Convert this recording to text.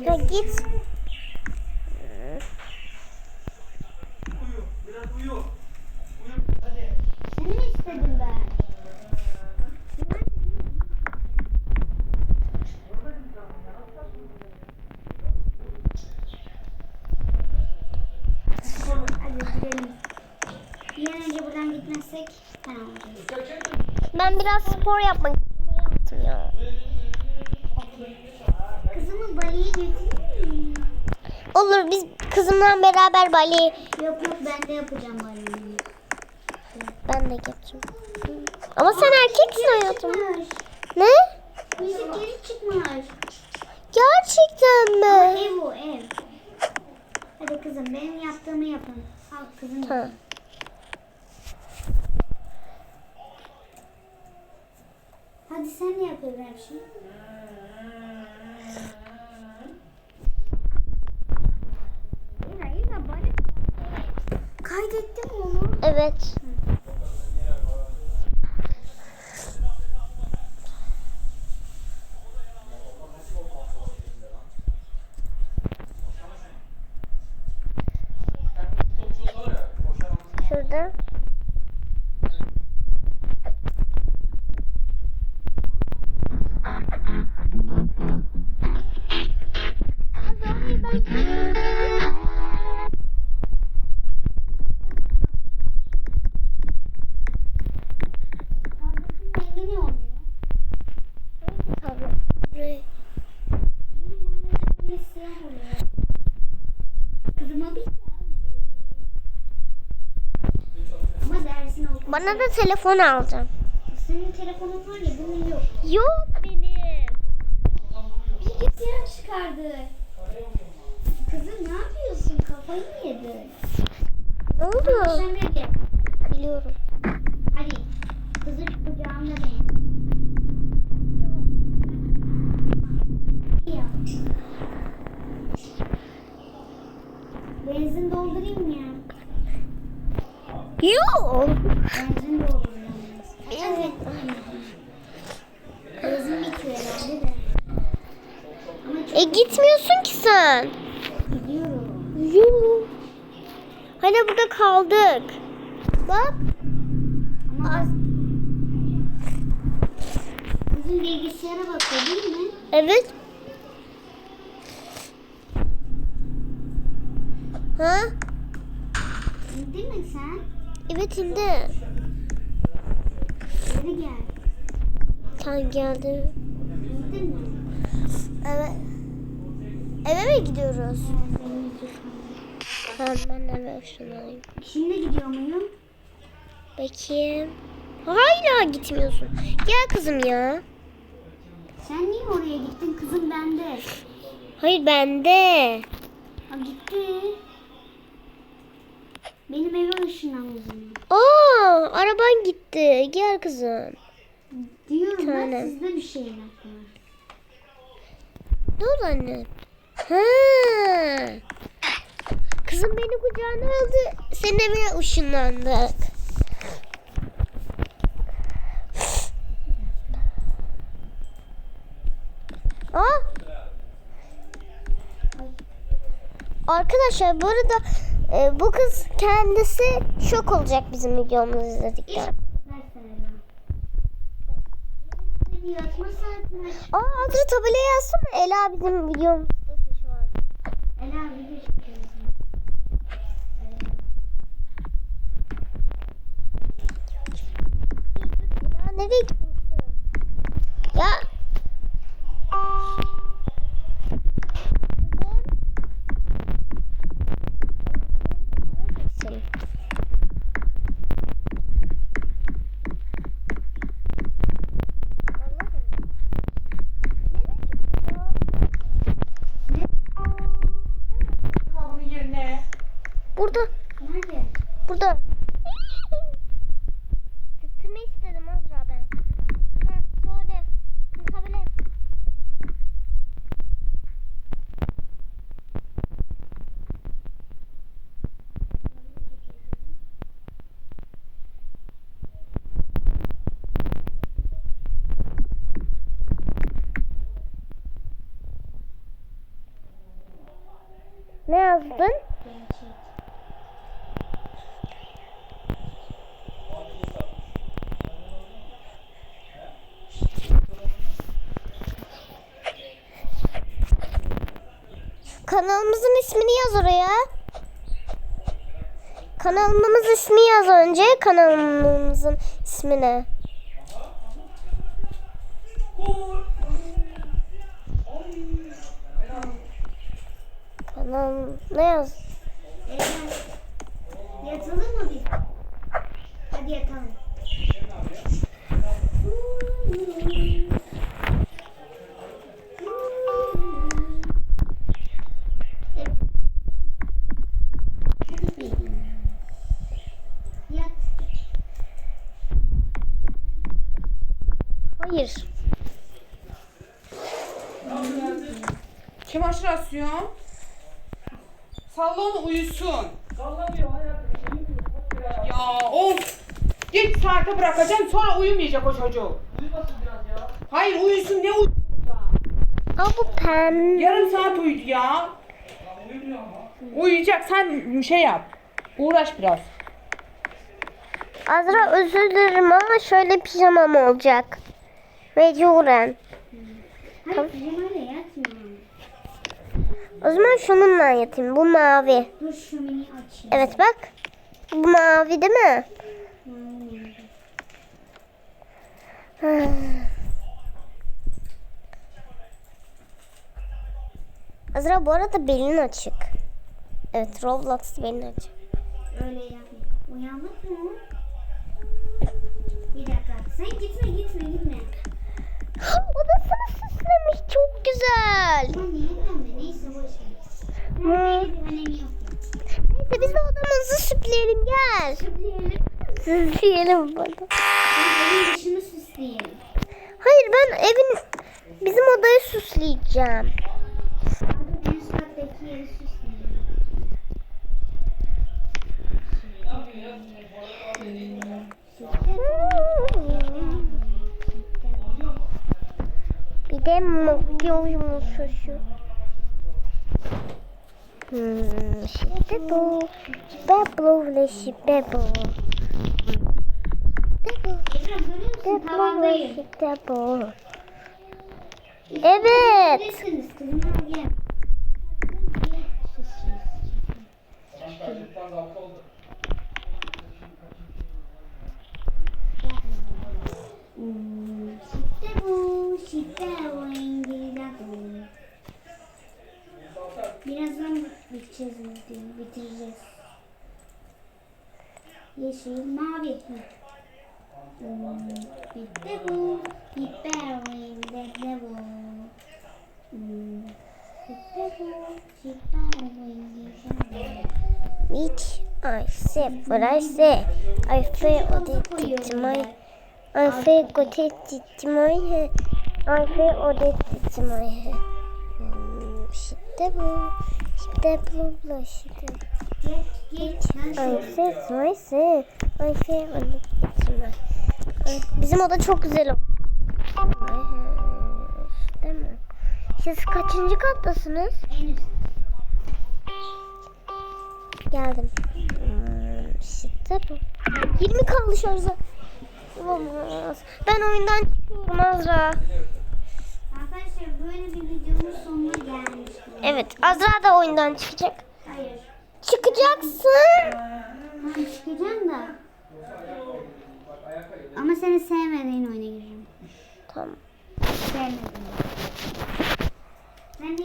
Ya git. Ben biraz spor yapmak Olur biz kızımla beraber Bali. Yok yok ben de yapacağım Bali'yi. Ben de yapacağım. Ama sen erkeksin hayatım. Ne? Müzik geri çıkmış. Gerçekten mi? Ev o ev. Hadi kızım benim yaptığımı yapın. Al kızım. Ha. Hadi sen ne yapıyorsun her şeyi? Kaydettin onu? Evet. Bana da telefon alacağım. Senin telefonun var ya bunun yok. Yok benim. Bilgisayar çıkardı. Kızım ne yapıyorsun? Kafayı mı yedin? Ne oldu? Akşam dedi. Biliyorum. Hadi. Kızı kucağımda benim. Benzin doldurayım ya? Yok. Benzin dolduracağım. Evet. Benzin bitiyor herhalde de. Ama çok E gitmiyorsun ki sen. gidiyorum. Yok. Hani burada kaldık. Bak. Ama az... Kızım bilgisayara bakıyor değil mi? Evet. Ha? Değil mi sen? Evet indi. Geri gel. Sen geldi. Bildin mi? Evet. Eve mi gidiyoruz? Tamam ben eve ışınlanayım. Şimdi gidiyor muyum? Bakayım. Hala gitmiyorsun. Gel kızım ya. Sen niye oraya gittin? Kızım bende. Hayır bende. Ha gitti. Benim eve ışınlanmışım. Aa, araban gitti. Gel kızım. Diyorum ben sizde bir şeyler var. Ne oldu anne? Ha. Kızım beni kucağına aldı. Senin evine ışınlandık. Aa. Arkadaşlar bu arada e, bu kız kendisi şok olacak bizim videomuzu izledikten. Aa altına tabelaya yazsana Ela bizim videomuzda şu an. Ela. Ya nereye gittin kızım? Ya. Burada. Gitme istedim Azra ben. Ha, sorry. Mukabele. Ne yazdın? Kanalımızın ismini yaz oraya. Kanalımız ismi yaz önce. Kanalımızın ismini. Kanal ne yaz? Yatalım mı biz? Hadi yatalım. Çamaşır asıyor. Salla onu uyusun. Ya of. Geç saate bırakacaksın sonra uyumayacak o çocuk. Hayır uyusun ne uy Aa bu pem. Yarım saat uyudu ya. Uyuyacak sen şey yap. Uğraş biraz. Azra özür dilerim ama şöyle pijamam olacak. Mecburen. O zaman şununla yatayım. Bu mavi. Evet bak. Bu mavi değil mi? Azra bu arada belin açık. Evet Roblox belin açık. Öyle yapma. Uyanmak mı? Bir dakika. Sen gitme gitme gitme. Odasını süslemiş çok güzel. Gelme? Neyse biz de odamızı süsleyelim gel. Süsleyelim. Süsleyelim. Biz evin süsleyelim. Hayır ben evin bizim odayı süsleyeceğim. En üst kattaki yeri süsleyelim. De makyajımı şu. Hmm, işte bu. Beblo ile musun? Tavandayım. işte bu. Evet. Videoyu, bitireceğiz. Yeşil, mavi. Hmm, işte bu, bu, İngilizce bu. Hmm, işte bu, bu, İngilizce bu. Which I say what I say. I feel what it my. I feel what it my head. I feel what it my head. Hmm, işte bu. İşte bu. bu, işte. Geç, geç, sen I söyle. feel I say. I feel what it my. Ay, Bizim oda çok güzel oldu. Değil mi? Siz kaçıncı kattasınız? En üst. Geldim. Hmm, işte bu. 20 kaldı şarja. Olamaz. Ben oyundan çıkıyorum Azra. Arkadaşlar böyle bir videonun gelmiştim. Evet. Azra da oyundan çıkacak. Hayır. Çıkacaksın. Ben çıkacağım da. Ama seni sevmediğin oyuna gireceğim. Tamam. Sevmedim. Ben de